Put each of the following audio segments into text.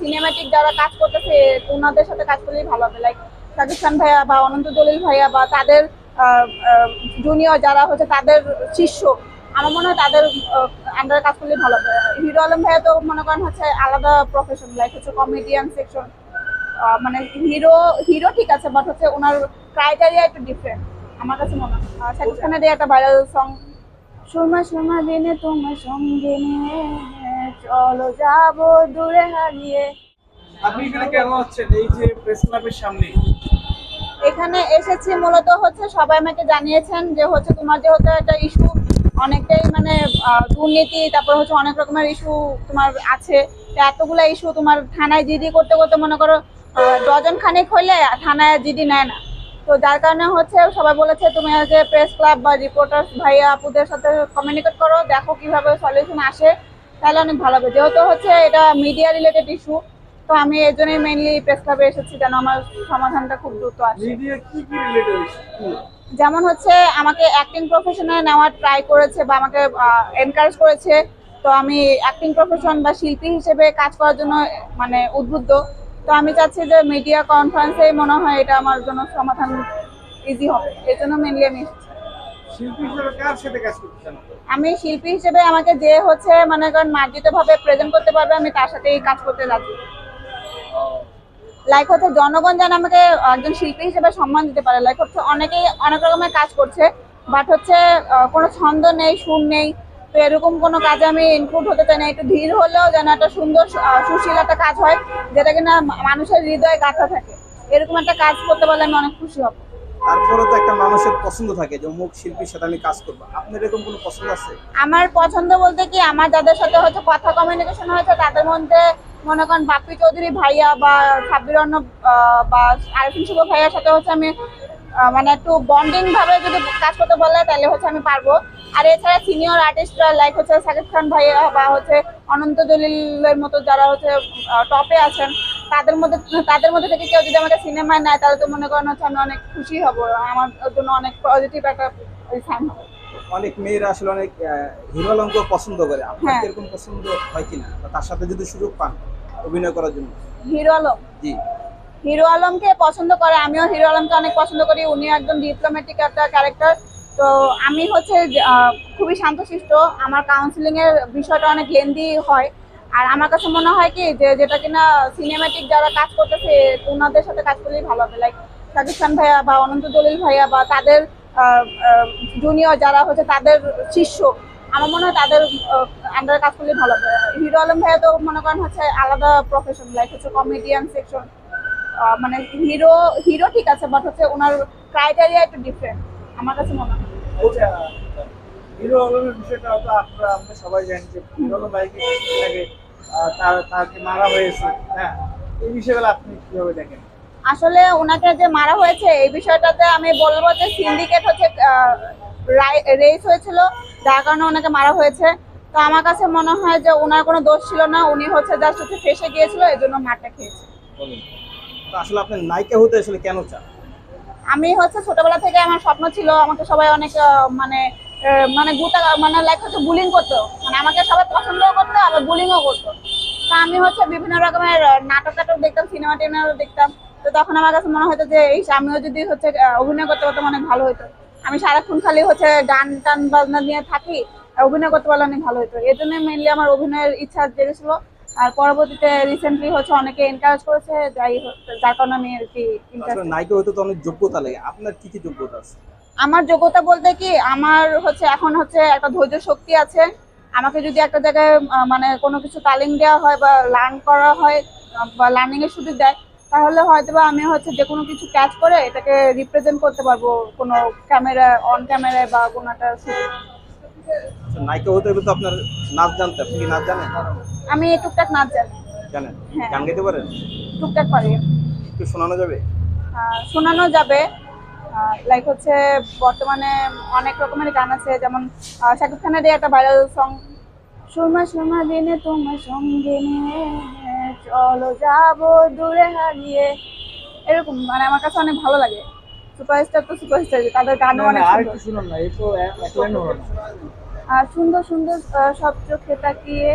Cinematic যারা কাজ করতেছে ওনাদের সাথে কাজ করলেই ভালো হবে। লাইক শাকিব খান ভাইয়া বা অনন্ত জলিল ভাইয়া বা তাদের জুনিয়র যারা হচ্ছে তাদের শিষ্য আমার মনে হয় তাদের আন্ডারে কাজ করলেই ভালো হবে। হিরো আলম ভাইয়া তো মনে করেন হচ্ছে আলাদা প্রফেশন লাইক হচ্ছে কমেডিয়ান সেকশন মানে হিরো হিরো ঠিক আছে বাট হচ্ছে ওনার ক্রাইটেরিয়া একটু ডিফারেন্ট আমার কাছে মনে হয়। শাকিব খানের একটা ভাইরাল সং সুরমা সুরমা দিনে তোমার সঙ্গে নিয়ে চলো যাব দূরে হারিয়ে। আপনি এখানে কেন হচ্ছেন এই যে প্রেস ক্লাবের সামনে। এখানে এসেছি মূলত হচ্ছে সবাই আমাকে জানিয়েছেন যে হচ্ছে তোমার যে হচ্ছে একটা ইস্যু অনেকটাই মানে দুর্নীতি তারপর হচ্ছে অনেক রকমের ইস্যু তোমার আছে। এতগুলো ইস্যু তোমার থানায় জিডি করতে করতে মনে করো ডজন খানেক হইলে থানায় জিডি নেয় না। তো যার কারণে হচ্ছে সবাই বলেছে তুমি আগে প্রেস ক্লাব বা রিপোর্টার্স ভাইয়া আপুদের সাথে কমিউনিকেট করো দেখো কীভাবে সলিউশন আসে। তাহলে অনেক ভালো হবে। যেহেতু হচ্ছে এটা মিডিয়া রিলেটেড ইস্যু তো আমি এই জন্যই মেইনলি প্রেস ক্লাবে এসেছি যেন আমার সমাধানটা খুব দ্রুত আসে। রিলেটেড যেমন হচ্ছে আমাকে অ্যাক্টিং প্রফেশনে নেওয়ার ট্রাই করেছে বা আমাকে এনকারেজ করেছে তো আমি অ্যাক্টিং প্রফেশন বা শিল্পী হিসেবে কাজ করার জন্য মানে উদ্বুদ্ধ। তো আমি চাচ্ছি যে মিডিয়া কনফারেন্সেই মনে হয় এটা আমার জন্য সমাধান ইজি হবে। এই জন্য মেনলি আমি এসেছি। আমি শিল্পী হিসেবে আমাকে যে হচ্ছে মনে করেন মার্জিত ভাবে প্রেজেন্ট করতে পারবে, আমি তার সাথেই কাজ করতে রাজি। লাইক হচ্ছে জনগণ যেন আমাকে একজন শিল্পী হিসেবে সম্মান দিতে পারে। লাইক হচ্ছে অনেকেই অনেক রকমের কাজ করছে বাট হচ্ছে কোনো ছন্দ নেই, সুর নেই, তো এরকম কোনো কাজে আমি ইনক্লুড হতে চাই না। একটু ধীর হলেও যেন একটা সুন্দর সুশীল একটা কাজ হয়, যেটা কিনা মানুষের হৃদয়ে গাঁথা থাকে। এরকম একটা কাজ করতে পারলে আমি অনেক খুশি হব। তারপরে তো একটা মানুষের পছন্দ থাকে যে অমুক শিল্পীর সাথে আমি কাজ করব। আপনার এরকম কোনো পছন্দ আছে? আমার পছন্দ বলতে কি আমার যাদের সাথে হচ্ছে কথা কমিউনিকেশন হয়েছে তাদের মধ্যে মনে করেন বাপ্পি চৌধুরী ভাইয়া বা সাব্বির আহ, বা আরিফিন শুভ ভাইয়ার সাথে হচ্ছে আমি মানে একটু বন্ডিং ভাবে যদি কাজ করতে বলে তাহলে হচ্ছে আমি পারব। আর এছাড়া সিনিয়র আর্টিস্টরা লাইক হচ্ছে সাকিব খান ভাইয়া বা হচ্ছে অনন্ত জলিলের মতো যারা হচ্ছে টপে আছেন তাদের মধ্যে তাদের মধ্যে থেকে কেউ যদি আমাকে সিনেমায় নেয় তাহলে তো মনে করেন হচ্ছে আমি অনেক খুশি হব। আমার জন্য অনেক পজিটিভ একটা সাইন হবে। অনেক মেয়েরা আসলে অনেক আহ, হিরো আলমকে পছন্দ করে। আপনার হ্যাঁ। এরকম পছন্দ হয় কিনা? তার সাথে যদি সুযোগ পান অভিনয় করার জন্য? হিরো আলম? জি। হিরো আলমকে পছন্দ করে আমিও হিরো আলমকে অনেক পছন্দ করি। উনি একদম ডিপ্লোম্যাটিক একটা ক্যারেক্টার তো আমি হচ্ছে খুবই শান্তশিষ্ট। আমার কাউন্সিলিং এর বিষয়টা অনেক লেন্দি হয়। আর আমার কাছে মনে হয় কি, যে যেটা কিনা সিনেমাটিক যারা কাজ করতেছে, ওনাদের সাথে কাজ করলেই ভালো হবে। লাইক শাকিব খান ভাইয়া বা অনন্ত জলিল ভাইয়া বা তাদের জুনিয়র যারা হচ্ছে তাদের শিষ্য, আমার মনে হয় তাদের আন্ডারে কাজ করলেই ভালো হবে। হিরো আলম ভাইয়া তো মনে করেন হচ্ছে আলাদা প্রফেশন লাইক হচ্ছে কমেডিয়ান সেকশন মানে হিরো হিরো ঠিক আছে বাট হচ্ছে ওনার ক্রাইটেরিয়া একটু ডিফারেন্ট আমার কাছে মনে হয়। আচ্ছা হিরো আলমের বিষয়টা তো আপনারা আমরা সবাই জানি যে হিরো আলম ভাইকে আগে আহ, তার তাকে মারা হয়েছে। হ্যাঁ এই বিষয়গুলো আপনি কীভাবে দেখেন? আসলে ওনাকে যে মারা হয়েছে এই বিষয়টাতে আমি বলব যে সিন্ডিকেট হচ্ছে রেস হয়েছিল যার কারণে ওনাকে মারা হয়েছে। তো আমার কাছে মনে হয় যে ওনার কোনো দোষ ছিল না উনি হচ্ছে জাস্ট হচ্ছে ফেসে গিয়েছিল এই জন্য মারটা খেয়েছে। আসলে আপনার নায়িকা হতে আসলে কেন চান? আমি হচ্ছে ছোটবেলা থেকে আমার স্বপ্ন ছিল, আমাকে সবাই অনেক মানে মানে গুতা মানে লাইক হচ্ছে বুলিং করতো। মানে আমাকে সবাই পছন্দও করতো, আবার বুলিংও করতো। তা আমি হচ্ছে বিভিন্ন রকমের নাটক টাটক দেখতাম সিনেমা টিনেমা দেখতাম। তো তখন আমার কাছে মনে হতো যে এই আমিও যদি হচ্ছে অভিনয় করতে পারতাম, অনেক ভালো হতো আমি সারাক্ষণ খালি হচ্ছে গান টান বাজনা নিয়ে থাকি অভিনয় করতে পারলে অনেক ভালো হতো এই জন্য মেনলি আমার অভিনয়ের ইচ্ছা জেগেছিল। আর পরবর্তীতে রিসেন্টলি হচ্ছে অনেকে এনকারেজ করেছে যাই যার কারণে আমি আর কি নায়িকা হতে তো অনেক যোগ্যতা লাগে। আপনার কি কি যোগ্যতা আছে? আমার যোগ্যতা বলতে কি আমার হচ্ছে এখন হচ্ছে একটা ধৈর্য শক্তি আছে। আমাকে যদি একটা জায়গায় মানে কোনো কিছু তালিম দেওয়া হয় বা লার্ন করা হয় বা লার্নিং এর সুযোগ দেয় তাহলে হয়তো বা আমি হচ্ছে যে কোনো কিছু ক্যাচ করে এটাকে রিপ্রেজেন্ট করতে পারব কোনো ক্যামেরা অন ক্যামেরায় বা কোনো একটা। আচ্ছা, নায়িকা হতে হলে তো আপনার নাচ জানতে আপনি কি নাচ জানেন? আমি টুকটাক নাচ জানি। জানেন? হ্যাঁ। গান গাইতে পারেন? টুকটাক পারি। একটু শোনানো যাবে? আহ, শোনানো যাবে। লাইক হচ্ছে বর্তমানে অনেক রকমের গান আছে যেমন শাকিব খানের একটা ভাইরাল সং সুরমা সুরমা দিনে তোমার সঙ্গে নিয়ে চলো যাব দূরে হারিয়ে। এরকম মানে আমার কাছে অনেক ভালো লাগে। সুপারস্টার তো সুপারস্টার তাদের গানও অনেক আর সুন্দর। একটু শুনুন না এই তো এক লাইন হলো না। সুন্দর সুন্দর সব চোখে তাকিয়ে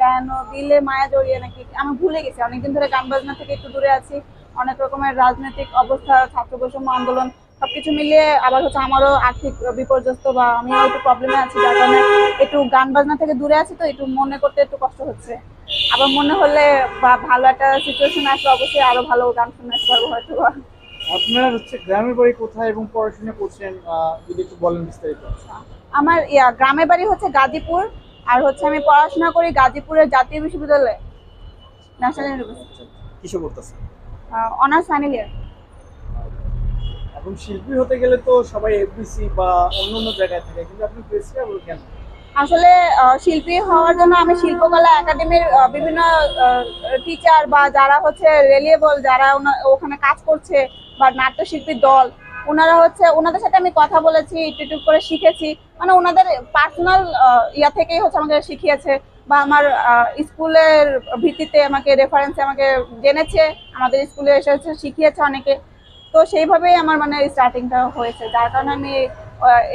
কেন দিলে মায়া জড়িয়ে নাকি? আমি ভুলে গেছি, অনেকদিন ধরে গান বাজনা থেকে একটু দূরে আছি। অনেক রকমের রাজনৈতিক অবস্থা ছাত্র বৈষম্য আন্দোলন, সবকিছু মিলিয়ে আবার হচ্ছে আমারও আর্থিক বিপর্যস্ত বা আমিও একটু প্রবলেমে আছি, যার কারণে একটু গান বাজনা থেকে দূরে আছি তো, একটু মনে করতে একটু কষ্ট হচ্ছে। আবার মনে হলে বা ভালো একটা সিচুয়েশন আসলে অবশ্যই আরও ভালো গান শুনতে পারব হয়তো আপনার হচ্ছে গ্রামের বাড়ি কোথায় এবং পড়াশোনা করছেন আহ, যদি একটু বলেন বিস্তারিত। আমার ইয়া গ্রামের বাড়ি হচ্ছে গাজীপুর আর হচ্ছে আমি পড়াশোনা করি গাজীপুরের জাতীয় বিশ্ববিদ্যালয়ে ন্যাশনাল ইউনিভার্সিটি কিসে করতেছেন অনার্স ফাইনাল ইয়ার এখন শিল্পী হতে গেলে তো সবাই এফবিসি বা অন্য অন্য জায়গায় থাকে কিন্তু আপনি প্রেস ক্লাব কেন আসলে শিল্পী হওয়ার জন্য আমি শিল্পকলা একাডেমির বিভিন্ন টিচার বা যারা হচ্ছে রেলিয়েবল যারা ওখানে কাজ করছে বা নাট্যশিল্পীর দল, ওনারা হচ্ছে, ওনাদের সাথে আমি কথা বলেছি, একটু একটু করে শিখেছি। মানে ওনাদের পার্সোনাল ইয়া থেকেই হচ্ছে আমাকে শিখিয়েছে বা আমার স্কুলের ভিত্তিতে আমাকে রেফারেন্সে আমাকে জেনেছে, আমাদের স্কুলে এসে শিখিয়েছে অনেকে। তো সেইভাবেই আমার মানে স্টার্টিংটা হয়েছে। যার কারণে আমি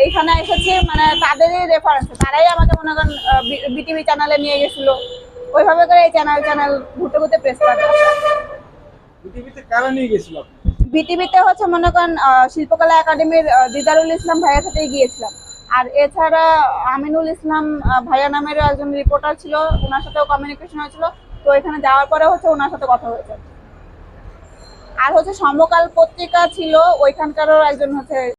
এইখানে এসেছি মানে তাদেরই রেফারেন্স তারাই আমাকে মনে করেন বিটিভি চ্যানেলে নিয়ে গেছিল। ওইভাবে করে এই চ্যানেল চ্যানেল ঘুরতে ঘুরতে প্রেস কারা। নিয়ে গেছিল বিটিভিতে হচ্ছে মনে করেন শিল্পকলা একাডেমির দিদারুল ইসলাম ভাইয়ের সাথেই গিয়েছিলাম। আর এছাড়া আমিনুল ইসলাম ভাইয়া নামের একজন রিপোর্টার ছিল ওনার সাথেও কমিউনিকেশন হয়েছিল। তো এখানে যাওয়ার পরে হচ্ছে ওনার সাথে কথা হয়েছে। আর হচ্ছে সমকাল পত্রিকা ছিল ওইখানকারও একজন হচ্ছে